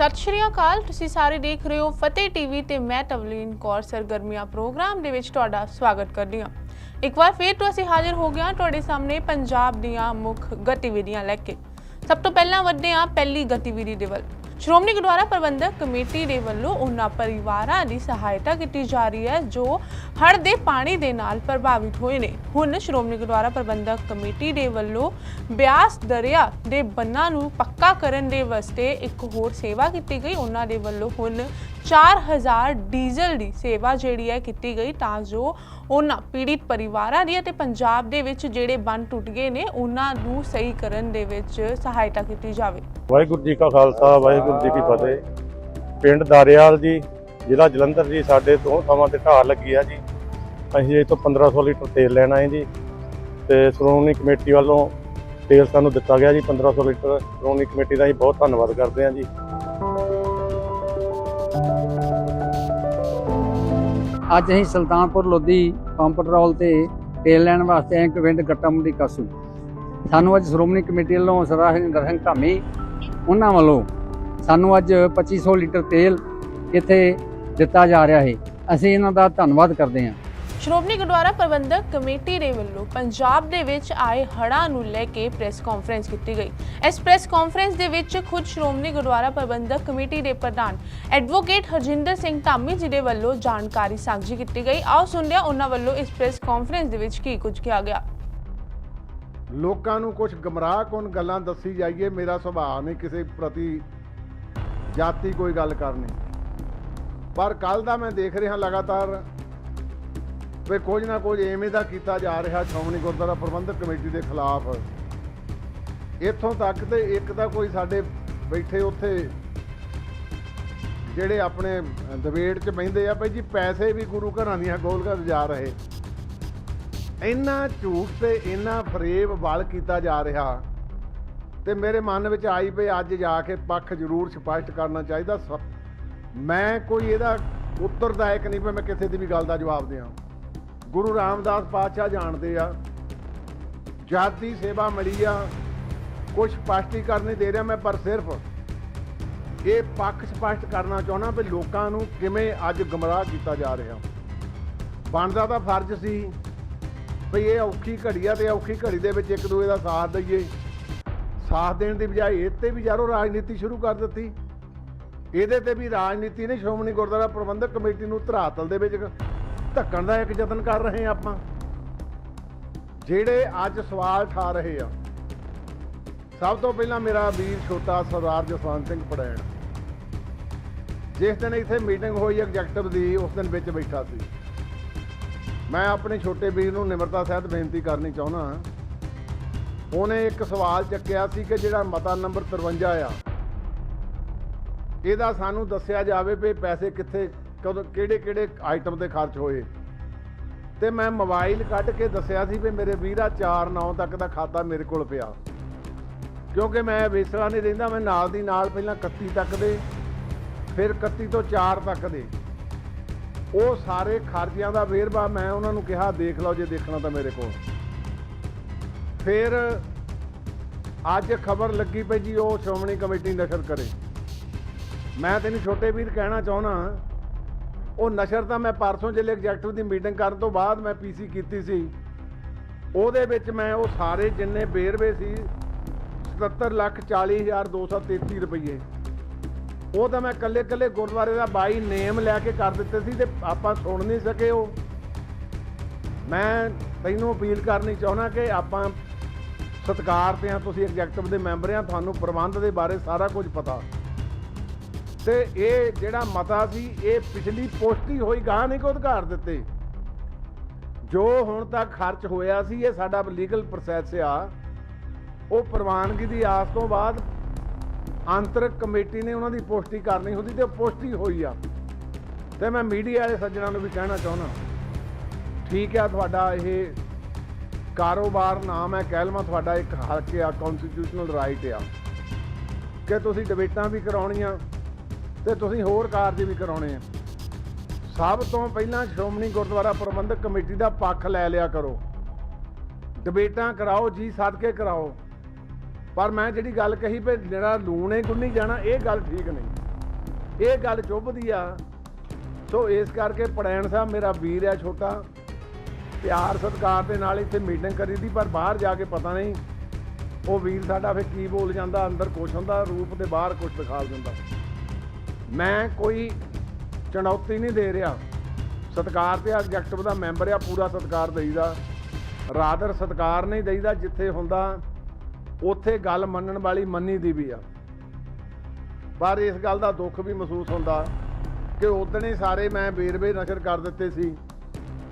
ਸਤਿ ਸ਼੍ਰੀ ਅਕਾਲ, ਤੁਸੀਂ ਸਾਰੇ ਦੇਖ ਰਹੇ ਹੋ ਫਤਿਹ ਟੀਵੀ ਤੇ ਮੈਂ ਤਵਲੀਨ ਕੌਰ, ਸਰਗਰਮੀਆਂ ਪ੍ਰੋਗਰਾਮ ਦੇ ਵਿੱਚ ਤੁਹਾਡਾ ਸਵਾਗਤ ਕਰਦੀ ਹਾਂ। ਇੱਕ ਵਾਰ ਫੇਰ ਤੋਂ ਅਸੀਂ ਹਾਜ਼ਰ ਹੋ ਗਏ ਹਾਂ ਤੁਹਾਡੇ ਸਾਹਮਣੇ ਪੰਜਾਬ ਦੀਆਂ ਮੁੱਖ ਗਤੀਵਿਧੀਆਂ ਲੈ ਕੇ। ਸਭ ਤੋਂ ਪਹਿਲਾਂ ਵਧਦੇ ਹਾਂ ਪਹਿਲੀ ਗਤੀਵਿਧੀ ਦੇ ਵੱਲ। ਸ਼੍ਰੋਮਣੀ ਗੁਰਦੁਆਰਾ ਪ੍ਰਬੰਧਕ ਕਮੇਟੀ ਦੇ ਵੱਲੋਂ ਉਹਨਾਂ ਪਰਿਵਾਰਾਂ ਦੀ ਸਹਾਇਤਾ ਕੀਤੀ ਜਾ ਰਹੀ ਹੈ, ਜੋ ਹੜ੍ਹ ਦੇ ਪਾਣੀ ਦੇ ਨਾਲ ਪ੍ਰਭਾਵਿਤ ਹੋਏ ਨੇ। ਹੁਣ ਸ਼੍ਰੋਮਣੀ ਗੁਰਦੁਆਰਾ ਪ੍ਰਬੰਧਕ ਕਮੇਟੀ ਦੇ ਵੱਲੋਂ ਬਿਆਸ ਦਰਿਆ ਦੇ ਬੰਨਾਂ ਨੂੰ ਪੱਕਾ ਕਰਨ ਦੇ ਵਾਸਤੇ ਇੱਕ ਹੋਰ ਸੇਵਾ ਕੀਤੀ ਗਈ। ਉਹਨਾਂ ਦੇ ਵੱਲੋਂ ਹੁਣ 4000 ਡੀਜ਼ਲ ਦੀ ਸੇਵਾ ਜਿਹੜੀ ਹੈ ਕੀਤੀ ਗਈ ਤਾਂ ਜੋ ਉਹਨਾਂ ਪੀੜਿਤ ਪਰਿਵਾਰਾਂ ਦੀ ਅਤੇ ਪੰਜਾਬ ਦੇ ਵਿੱਚ ਜਿਹੜੇ ਬੰਨ ਟੁੱਟ ਗਏ ਨੇ, ਉਹਨਾਂ ਨੂੰ ਸਹੀ ਕਰਨ ਦੇ ਵਿੱਚ ਸਹਾਇਤਾ ਕੀਤੀ ਜਾਵੇ। ਵਾਹਿਗੁਰੂ ਜੀ ਕਾ ਖਾਲਸਾ, ਵਾਹਿਗੁਰੂ ਜੀ ਕੀ ਫਤਿਹ। ਪਿੰਡ ਦਾਰਿਆਲ ਜੀ, ਜ਼ਿਲ੍ਹਾ ਜਲੰਧਰ ਜੀ, ਸਾਡੇ ਦੋ ਥਾਵਾਂ ਤੇ ਢਾਹ ਲੱਗੀ ਆ ਜੀ। ਅਸੀਂ ਇਹ ਤੋਂ 1500 ਲੀਟਰ ਤੇਲ ਲੈਣਾ ਹੈ ਜੀ ਤੇ ਸ਼੍ਰੋਮਣੀ ਕਮੇਟੀ ਵੱਲੋਂ ਤੇਲ ਸਾਨੂੰ ਦਿੱਤਾ ਗਿਆ ਜੀ। 1500 ਲੀਟਰ ਸ਼੍ਰੋਮਣੀ ਕਮੇਟੀ ਦਾ ਅਸੀਂ ਬਹੁਤ ਧੰਨਵਾਦ ਕਰਦੇ ਹਾਂ ਜੀ। ਅੱਜ ਅਸੀਂ ਸੁਲਤਾਨਪੁਰ ਲੋਧੀ ਪੰਪ ਪੈਟਰੋਲ ਤੇ ਤੇਲ ਲੈਣ ਵਾਸਤੇ ਆਏ ਕਿ ਪਿੰਡ ਗੱਟਾ ਕਾਸੂ। ਸਾਨੂੰ ਅੱਜ ਸ਼੍ਰੋਮਣੀ ਕਮੇਟੀ ਵੱਲੋਂ ਸਰਦਾਰ ਹਰਿੰਦਰ ਸਿੰਘ ਧਾਮੀ ਉਹਨਾਂ ਵੱਲੋਂ ਸਾਨੂੰ ਅੱਜ 2500 ਲੀਟਰ ਤੇਲ ਇੱਥੇ ਦਿੱਤਾ ਜਾ ਰਿਹਾ ਹੈ। ਅਸੀਂ ਇਹਨਾਂ ਦਾ ਧੰਨਵਾਦ ਕਰਦੇ ਹਾਂ। ਸ਼੍ਰੋਮਣੀ ਗੁਰਦੁਆਰਾ ਪ੍ਰਬੰਧਕ ਕਮੇਟੀ ਦੇ ਵੱਲੋਂ ਪੰਜਾਬ ਦੇ ਵਿੱਚ ਆਏ ਹੜ੍ਹਾਂ ਨੂੰ ਲੈ ਕੇ ਪ੍ਰੈਸ ਕਾਨਫਰੰਸ ਕੀਤੀ ਗਈ। ਇਸ ਪ੍ਰੈਸ ਕਾਨਫਰੰਸ ਦੇ ਵਿੱਚ ਖੁਦ ਸ਼੍ਰੋਮਣੀ ਗੁਰਦੁਆਰਾ ਪ੍ਰਬੰਧਕ ਕਮੇਟੀ ਦੇ ਪ੍ਰਧਾਨ ਐਡਵੋਕੇਟ ਹਰਜਿੰਦਰ ਸਿੰਘ ਧਾਮੀ ਜੀ ਦੇ ਵੱਲੋਂ ਜਾਣਕਾਰੀ ਸਾਂਝੀ ਕੀਤੀ ਗਈ। ਆਓ ਸੁਣਦੇ ਹਾਂ ਉਹਨਾਂ ਵੱਲੋਂ ਇਸ ਪ੍ਰੈਸ ਕਾਨਫਰੰਸ ਦੇ ਵਿੱਚ ਕੀ ਕੁਝ ਕਿਹਾ ਗਿਆ। ਲੋਕਾਂ ਨੂੰ ਕੁਝ ਗਮਰਾਹ ਕੋਨ ਗੱਲਾਂ ਦੱਸੀ ਜਾਈਏ, ਮੇਰਾ ਸੁਭਾਅ ਨਹੀਂ ਕਿਸੇ ਪ੍ਰਤੀ ਜਾਤੀ ਕੋਈ ਗੱਲ ਕਰਨੀ। ਪਰ ਕੱਲ ਦਾ ਮੈਂ ਦੇਖ ਰਿਹਾ ਲਗਾਤਾਰ ਵੀ ਕੁਝ ਨਾ ਕੁਝ ਐਵੇਂ ਦਾ ਕੀਤਾ ਜਾ ਰਿਹਾ ਸ਼੍ਰੋਮਣੀ ਗੁਰਦੁਆਰਾ ਪ੍ਰਬੰਧਕ ਕਮੇਟੀ ਦੇ ਖਿਲਾਫ। ਇੱਥੋਂ ਤੱਕ ਤੇ ਇੱਕ ਤਾਂ ਕੋਈ ਸਾਡੇ ਬੈਠੇ ਉੱਥੇ ਜਿਹੜੇ ਆਪਣੇ ਦਵੇੜ 'ਚ ਬਹਿੰਦੇ ਆ ਭਾਈ ਜੀ ਪੈਸੇ ਵੀ ਗੁਰੂ ਘਰਾਂ ਦੀਆਂ ਗੋਲਗੱਜ ਜਾ ਰਹੇ। ਇੰਨਾ ਝੂਠ ਤੇ ਇੰਨਾ ਫਰੇਬ ਵਲ ਕੀਤਾ ਜਾ ਰਿਹਾ। ਤੇ ਮੇਰੇ ਮਨ ਵਿੱਚ ਆਈ ਪਈ ਅੱਜ ਜਾ ਕੇ ਪੱਖ ਜ਼ਰੂਰ ਸਪਸ਼ਟ ਕਰਨਾ ਚਾਹੀਦਾ। ਸ- ਮੈਂ ਕੋਈ ਇਹਦਾ ਉੱਤਰਦਾਇਕ ਨਹੀਂ ਵੀ ਮੈਂ ਕਿਸੇ ਦੀ ਵੀ ਗੱਲ ਦਾ ਜਵਾਬ ਦਿਆਂ। ਗੁਰੂ ਰਾਮਦਾਸ ਪਾਤਸ਼ਾਹ ਜਾਣਦੇ ਆ। ਜਾਤੀ ਸੇਵਾ ਮਿਲੀ ਆ। ਕੁਝ ਸਪਸ਼ਟੀਕਰਨ ਨਹੀਂ ਦੇ ਰਿਹਾ ਮੈਂ, ਪਰ ਸਿਰਫ ਇਹ ਪੱਖ ਸਪਸ਼ਟ ਕਰਨਾ ਚਾਹੁੰਦਾ ਵੀ ਲੋਕਾਂ ਨੂੰ ਕਿਵੇਂ ਅੱਜ ਗਮਰਾਹ ਕੀਤਾ ਜਾ ਰਿਹਾ। ਬਣਦਾ ਤਾਂ ਫਰਜ਼ ਸੀ ਵੀ ਇਹ ਔਖੀ ਘੜੀ ਆ ਤੇ ਔਖੀ ਘੜੀ ਦੇ ਵਿੱਚ ਇੱਕ ਦੂਏ ਦਾ ਸਾਥ ਦਈਏ। ਸਾਥ ਦੇਣ ਦੀ ਬਜਾਏ ਇਹ ਤੇ ਵੀ ਯਾਰੋ ਰਾਜਨੀਤੀ ਸ਼ੁਰੂ ਕਰ ਦਿੱਤੀ। ਇਹਦੇ ਤੇ ਵੀ ਰਾਜਨੀਤੀ ਨੇ ਸ਼੍ਰੋਮਣੀ ਗੁਰਦੁਆਰਾ ਪ੍ਰਬੰਧਕ ਕਮੇਟੀ ਨੂੰ ਧਰਾਤਲ ਦੇ ਵਿੱਚ ਧੱਕਣ ਦਾ ਇੱਕ ਯਤਨ ਕਰ ਰਹੇ ਆ ਆਪਾਂ। ਜਿਹੜੇ ਅੱਜ ਸਵਾਲ ਠਾ ਰਹੇ ਆ, ਸਭ ਤੋਂ ਪਹਿਲਾਂ ਮੇਰਾ ਵੀਰ ਛੋਟਾ ਸਰਦਾਰ ਜਸਵੰਤ ਸਿੰਘ ਪੜੈਣ। ਜਿਸ ਦਿਨ ਇੱਥੇ ਮੀਟਿੰਗ ਹੋਈ, ਐਗਜ਼ੈਕਟਿਵ ਦੀ, ਉਸ ਦਿਨ ਵਿੱਚ ਬੈਠਾ ਸੀ। ਮੈਂ ਆਪਣੇ ਛੋਟੇ ਵੀਰ ਨੂੰ ਨਿਮਰਤਾ ਸਹਿਤ ਬੇਨਤੀ ਕਰਨੀ ਚਾਹੁੰਦਾ ਉਹਨੇ ਇੱਕ ਸਵਾਲ ਚੱਕਿਆ ਸੀ ਕਿ ਜਿਹੜਾ ਮਤਾ ਨੰਬਰ 53 ਆ, ਇਹਦਾ ਸਾਨੂੰ ਦੱਸਿਆ ਜਾਵੇ ਵੀ ਪੈਸੇ ਕਿੱਥੇ ਕਦੋਂ ਕਿਹੜੇ ਕਿਹੜੇ ਆਈਟਮ ਤੇ ਖਰਚ ਹੋਏ। ਤੇ ਮੈਂ ਮੋਬਾਈਲ ਕੱਢ ਕੇ ਦੱਸਿਆ ਸੀ ਵੀ ਮੇਰੇ ਵੀਰਾ 4 9 ਤੱਕ ਦਾ ਖਾਤਾ ਮੇਰੇ ਕੋਲ ਪਿਆ। ਕਿਉਂਕਿ ਮੈਂ ਵੇਸਰਾ ਨਹੀਂ ਰਹਿੰਦਾ, ਮੈਂ ਨਾਲ ਦੀ ਨਾਲ ਪਹਿਲਾਂ 31 ਤੱਕ ਦੇ, ਫਿਰ 31 ਤੋਂ 4 ਤੱਕ ਦੇ। ਉਹ ਸਾਰੇ ਖਰਚਿਆਂ ਦਾ ਵੇਰਵਾ ਮੈਂ ਉਹਨਾਂ ਨੂੰ ਕਿਹਾ, ਦੇਖ ਲਓ ਜੇ ਦੇਖਣਾ ਤਾਂ ਮੇਰੇ ਕੋਲ। ਫਿਰ ਅੱਜ ਖਬਰ ਲੱਗੀ ਪਈ ਜੀ, ਉਹ ਸ਼੍ਰੋਮਣੀ ਕਮੇਟੀ ਨਸ਼ਰ ਕਰੇ। ਮੈਂ ਤੈਨੂੰ ਛੋਟੇ ਵੀਰ ਕਹਿਣਾ ਚਾਹੁੰਦਾ ਉਹ ਨਸ਼ਰ ਤਾਂ ਮੈਂ ਪਰਸੋਂ ਜਿਹੜੇ ਐਗਜ਼ੈਕਟਿਵ ਦੀ ਮੀਟਿੰਗ ਕਰਨ ਤੋਂ ਬਾਅਦ ਮੈਂ ਪੀਸੀ ਕੀਤੀ ਸੀ। ਉਹਦੇ ਵਿੱਚ ਮੈਂ ਉਹ ਸਾਰੇ ਜਿੰਨੇ ਬੇਰਵੇ ਸੀ 77 ਲੱਖ 40 ਹਜ਼ਾਰ 233 ਰੁਪਏ ਉਹ ਤਾਂ ਮੈਂ ਕੱਲੇ ਕੱਲੇ ਗੁਰਦੁਆਰੇ ਦਾ ਬਾਈ ਨੇਮ ਲੈ ਕੇ ਕਰ ਦਿੱਤੇ ਸੀ ਤੇ ਆਪਾਂ ਸੁਣ ਨਹੀਂ ਸਕੇ ਉਹ। ਮੈਂ ਤੈਨੂੰ ਅਪੀਲ ਕਰਨੀ ਚਾਹੁੰਦਾ ਕਿ ਆਪਾਂ ਸਤਿਕਾਰ ਤੇ ਆ ਤੁਸੀਂ ਐਗਜ਼ੈਕਟਿਵ ਦੇ ਮੈਂਬਰ ਆ ਤੁਹਾਨੂੰ ਪ੍ਰਬੰਧ ਦੇ ਬਾਰੇ ਸਾਰਾ ਕੁਝ ਪਤਾ। ਤੇ ਇਹ ਜਿਹੜਾ ਮਤਾ ਸੀ, ਇਹ ਪਿਛਲੀ ਪੋਸਟੀ ਹੋਈ, ਗਾਹ ਨਹੀਂ ਕੋ ਅਧਿਕਾਰ ਦਿੱਤੇ? ਜੋ ਹੁਣ ਤੱਕ ਖਰਚ ਹੋਇਆ ਸੀ, ਇਹ ਸਾਡਾ ਲੀਗਲ ਪ੍ਰੋਸੈਸ ਆ। ਉਹ ਪ੍ਰਵਾਨਗੀ ਦੀ ਆਸ ਤੋਂ ਬਾਅਦ ਆਂਤਰਿਕ ਕਮੇਟੀ ਨੇ ਉਹਨਾਂ ਦੀ ਪੁਸ਼ਟੀ ਕਰਨੀ ਹੁੰਦੀ ਤੇ ਉਹ ਪੁਸ਼ਟੀ ਹੋਈ ਆ। ਤੇ ਮੈਂ ਮੀਡੀਆ ਵਾਲੇ ਸੱਜਣਾਂ ਨੂੰ ਵੀ ਕਹਿਣਾ ਚਾਹੁੰਦਾ। ਠੀਕ ਆ ਤੁਹਾਡਾ ਇਹ ਕਾਰੋਬਾਰ ਨਾਮ ਹੈ ਕਹਿਲਮਾ ਤੁਹਾਡਾ ਇੱਕ ਹੱਕ ਆ ਕਨਸਟੀਟਿਊਸ਼ਨਲ ਰਾਈਟ ਆ। ਕਿ ਤੁਸੀਂ ਡਿਬੇਟਾਂ ਵੀ ਕਰਾਉਣੀਆਂ ਤੇ ਤੁਸੀਂ ਹੋਰ ਕਾਰਜ ਵੀ ਕਰਾਉਣੇ ਆ ਸਭ ਤੋਂ ਪਹਿਲਾਂ ਸ਼੍ਰੋਮਣੀ ਗੁਰਦੁਆਰਾ ਪ੍ਰਬੰਧਕ ਕਮੇਟੀ ਦਾ ਪੱਖ ਲੈ ਲਿਆ ਕਰੋ। ਡਿਬੇਟਾਂ ਕਰਾਓ, ਜੀ ਸਦਕੇ ਕਰਾਓ। ਪਰ ਮੈਂ ਜਿਹੜੀ ਗੱਲ ਕਹੀ ਵੀ ਜਿਹੜਾ ਲੂਣੇ ਗੁੰਨੀ ਜਾਣਾ, ਇਹ ਗੱਲ ਠੀਕ ਨਹੀਂ। ਇਹ ਗੱਲ ਚੁੱਭਦੀ ਆ। ਸੋ ਇਸ ਕਰਕੇ ਪੜੈਣ ਸਾਹਿਬ ਮੇਰਾ ਵੀਰ ਆ ਛੋਟਾ। ਪਿਆਰ ਸਤਿਕਾਰ ਦੇ ਨਾਲ ਇੱਥੇ ਮੀਟਿੰਗ ਕਰੀ ਦੀ, ਪਰ ਬਾਹਰ ਜਾ ਕੇ ਪਤਾ ਨਹੀਂ ਉਹ ਵੀਰ ਸਾਡਾ ਫਿਰ ਕੀ ਬੋਲ ਜਾਂਦਾ, ਅੰਦਰ ਕੁਛ ਹੁੰਦਾ, ਰੂਪ ਦੇ ਬਾਹਰ ਕੁਛ ਦਿਖਾ ਦਿੰਦਾ। ਮੈਂ ਕੋਈ ਚੁਣੌਤੀ ਨਹੀਂ ਦੇ ਰਿਹਾ। ਸਤਿਕਾਰ ਤੇ ਐਗਜੈਕਟਿਵ ਦਾ ਮੈਂਬਰ ਆ, ਪੂਰਾ ਸਤਿਕਾਰ ਦੇਈਦਾ। ਰਾਦਰ ਸਤਿਕਾਰ ਨਹੀਂ ਦੇਈਦਾ, ਜਿੱਥੇ ਹੁੰਦਾ, ਉੱਥੇ ਗੱਲ ਮੰਨਣ ਵਾਲੀ ਮੰਨੀ ਦੀ ਵੀ ਆ। ਪਰ ਇਸ ਗੱਲ ਦਾ ਦੁੱਖ ਵੀ ਮਹਿਸੂਸ ਹੁੰਦਾ ਕਿ ਉਦੋਂ ਸਾਰੇ ਮੈਂ ਬੇਰਵੇ ਨਸ਼ਰ ਕਰ ਦਿੱਤੇ ਸੀ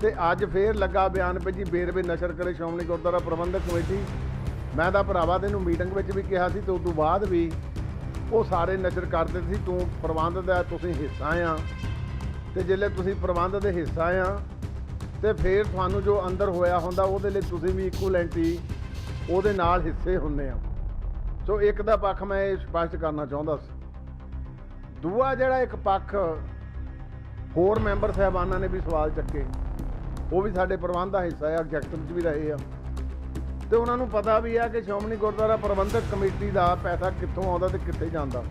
ਤੇ ਅੱਜ ਫੇਰ ਲੱਗਾ ਬਿਆਨ ਪੇ ਜੀ ਬੇਰਵੇ ਨਸ਼ਰ ਕਰੇ ਸ਼੍ਰੋਮਣੀ ਗੁਰਦੁਆਰਾ ਪ੍ਰਬੰਧਕ ਕਮੇਟੀ। ਮੈਂ ਤਾਂ ਭਰਾਵਾ ਤੈਨੂੰ ਮੀਟਿੰਗ ਵਿੱਚ ਵੀ ਕਿਹਾ ਸੀ ਤੇ ਉਸ ਤੋਂ ਬਾਅਦ ਵੀ ਉਹ ਸਾਰੇ ਨਜ਼ਰ ਕਰਦੇ ਸੀ, ਤੂੰ ਪ੍ਰਬੰਧ ਦਾ, ਤੁਸੀਂ ਹਿੱਸਾ ਆ। ਤੇ ਜਿੱਲੇ ਤੁਸੀਂ ਪ੍ਰਬੰਧ ਦੇ ਹਿੱਸਾ ਆ, ਤੇ ਫਿਰ ਤੁਹਾਨੂੰ ਜੋ ਅੰਦਰ ਹੋਇਆ ਹੁੰਦਾ, ਉਹਦੇ ਲਈ ਤੁਸੀਂ ਵੀ ਇਕੁਅਲੈਂਟੀ ਉਹਦੇ ਨਾਲ ਹਿੱਸੇ ਹੁੰਦੇ ਆ। ਸੋ ਇੱਕ ਦਾ ਪੱਖ ਮੈਂ ਇਹ ਸਪਸ਼ਟ ਕਰਨਾ ਚਾਹੁੰਦਾ ਸੀ। ਦੂਆ ਜਿਹੜਾ ਇੱਕ ਪੱਖ, ਹੋਰ ਮੈਂਬਰ ਸਾਹਿਬਾਨਾਂ ਨੇ ਵੀ ਸਵਾਲ ਚੱਕੇ। ਉਹ ਵੀ ਸਾਡੇ ਪ੍ਰਬੰਧ ਦਾ ਹਿੱਸਾ ਆ ਐਗਜੈਕਟਿਵ 'ਚ ਵੀ ਰਹੇ ਆ। ਤੇ ਉਹਨਾਂ ਨੂੰ ਪਤਾ ਵੀ ਆ ਕਿ ਸ਼੍ਰੋਮਣੀ ਗੁਰਦੁਆਰਾ ਪ੍ਰਬੰਧਕ ਕਮੇਟੀ ਦਾ ਪੈਸਾ ਕਿੱਥੋਂ ਆਉਂਦਾ ਤੇ ਕਿੱਥੇ ਜਾਂਦਾ।